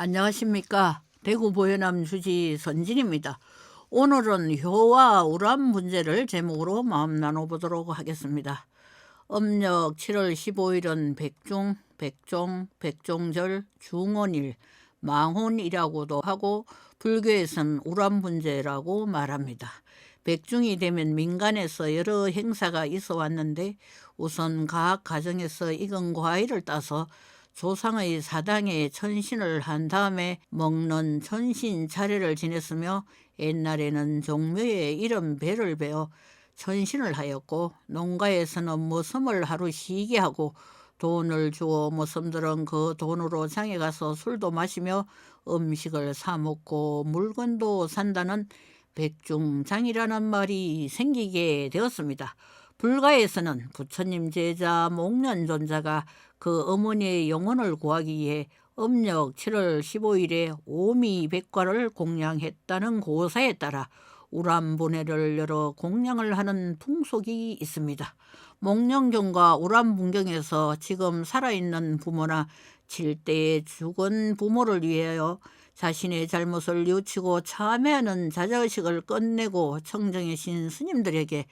안녕하십니까. 대구 보현암 주지 선진입니다. 오늘은 효와 우람 문제를 제목으로 마음 나눠보도록 하겠습니다. 음력 7월 15일은 백중, 백종, 백종절, 중원일, 망혼이라고도 하고 불교에서는 우람 문제라고 말합니다. 백중이 되면 민간에서 여러 행사가 있어 왔는데 우선 각 가정에서 익은 과일을 따서 조상의 사당에 천신을 한 다음에 먹는 천신 차례를 지냈으며 옛날에는 종묘에 이름 배를 베어 천신을 하였고 농가에서는 모섬을 하루 쉬게 하고 돈을 주어 모섬들은 그 돈으로 장에 가서 술도 마시며 음식을 사 먹고 물건도 산다는 백중장이라는 말이 생기게 되었습니다. 불가에서는 부처님 제자 목련존자가 그 어머니의 영혼을 구하기 위해 음력 7월 15일에 오미 백과를 공양했다는 고사에 따라 우람분해를 열어 공양을 하는 풍속이 있습니다. 목령경과 우람분경에서 지금 살아있는 부모나 칠대에 죽은 부모를 위하여 자신의 잘못을 뉘우치고 참회하는 자자의식을 끝내고 청정해신 스님들에게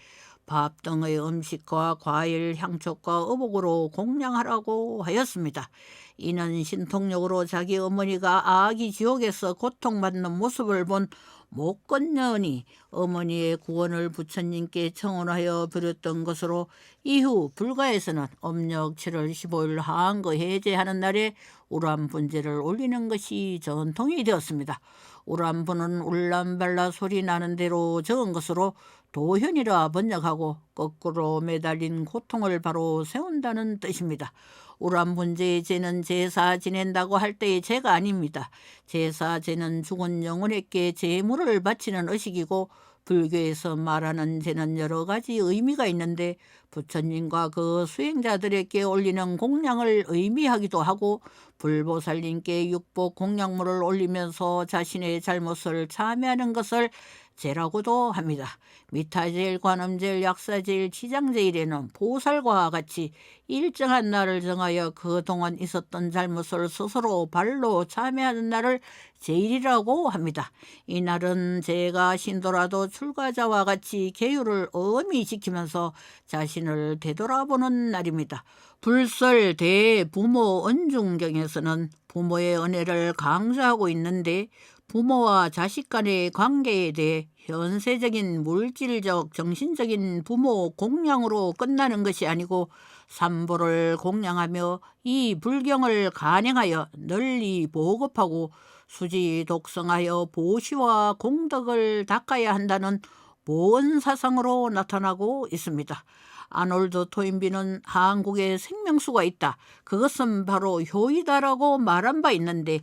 밥 등의 음식과 과일, 향초과 어복으로 공양하라고 하였습니다. 이는 신통력으로 자기 어머니가 아기 지옥에서 고통받는 모습을 본 목건년이 어머니의 구원을 부처님께 청원하여 드렸던 것으로 이후 불가에서는 음력 7월 15일 한거 해제하는 날에 우람분제를 올리는 것이 전통이 되었습니다. 우람분은 울람발라 소리 나는 대로 적은 것으로 도현이라 번역하고 거꾸로 매달린 고통을 바로 세운다는 뜻입니다. 우람분제의 제는 제사 지낸다고 할 때의 제가 아닙니다. 제사 제는 죽은 영혼에게 제물을 바치는 의식이고 불교에서 말하는 제는 여러 가지 의미가 있는데 부처님과 그 수행자들에게 올리는 공양을 의미하기도 하고 불보살님께 육복 공양물을 올리면서 자신의 잘못을 참여하는 것을 제라고도 합니다. 미타제일, 관음제일, 약사제일, 치장제일에는 보살과 같이 일정한 날을 정하여 그동안 있었던 잘못을 스스로 발로 참여하는 날을 제일이라고 합니다. 이 날은 제가 신도라도 출가자와 같이 계율을 엄히 지키면서 자신을 되돌아보는 날입니다. 불설 대부모 은중경에서는 부모의 은혜를 강조하고 있는데 부모와 자식 간의 관계에 대해 현세적인 물질적 정신적인 부모 공양으로 끝나는 것이 아니고 삼보를 공양하며 이 불경을 간행하여 널리 보급하고 수지 독성하여 보시와 공덕을 닦아야 한다는 보은 사상으로 나타나고 있습니다. 아놀드 토인비는 한국에 생명수가 있다. 그것은 바로 효이다라고 말한 바 있는데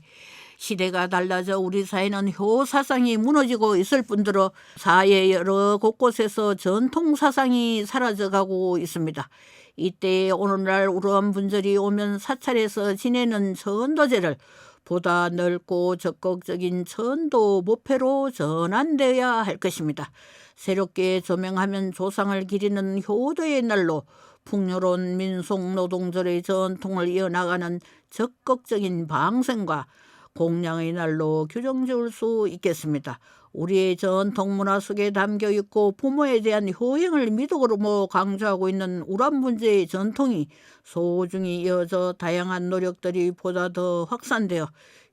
시대가 달라져 우리 사회는 효 사상이 무너지고 있을 뿐더러 사회 여러 곳곳에서 전통 사상이 사라져가고 있습니다. 이때 오늘날 우러한 분절이 오면 사찰에서 지내는 전도제를 보다 넓고 적극적인 전도 목표로 전환되어야 할 것입니다. 새롭게 조명하면 조상을 기리는 효도의 날로 풍요로운 민속 노동절의 전통을 이어나가는 적극적인 방생과 공양의 날로 규정 지을 수 있겠습니다. 우리의 전통 문화 속에 담겨 있고 부모에 대한 효행을 미덕으로 강조하고 있는 우란 문제의 전통이 소중히 이어져 다양한 노력들이 보다 더 확산되어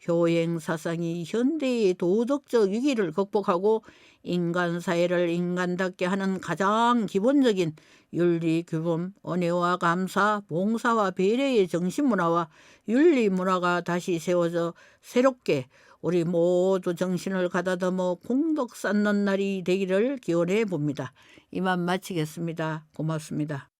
효행 사상이 현대의 도덕적 위기를 극복하고 인간 사회를 인간답게 하는 가장 기본적인 윤리 규범, 은혜와 감사, 봉사와 배려의 정신 문화와 윤리 문화가 다시 세워져 새롭게 우리 모두 정신을 가다듬어 공덕 쌓는 날이 되기를 기원해 봅니다. 이만 마치겠습니다. 고맙습니다.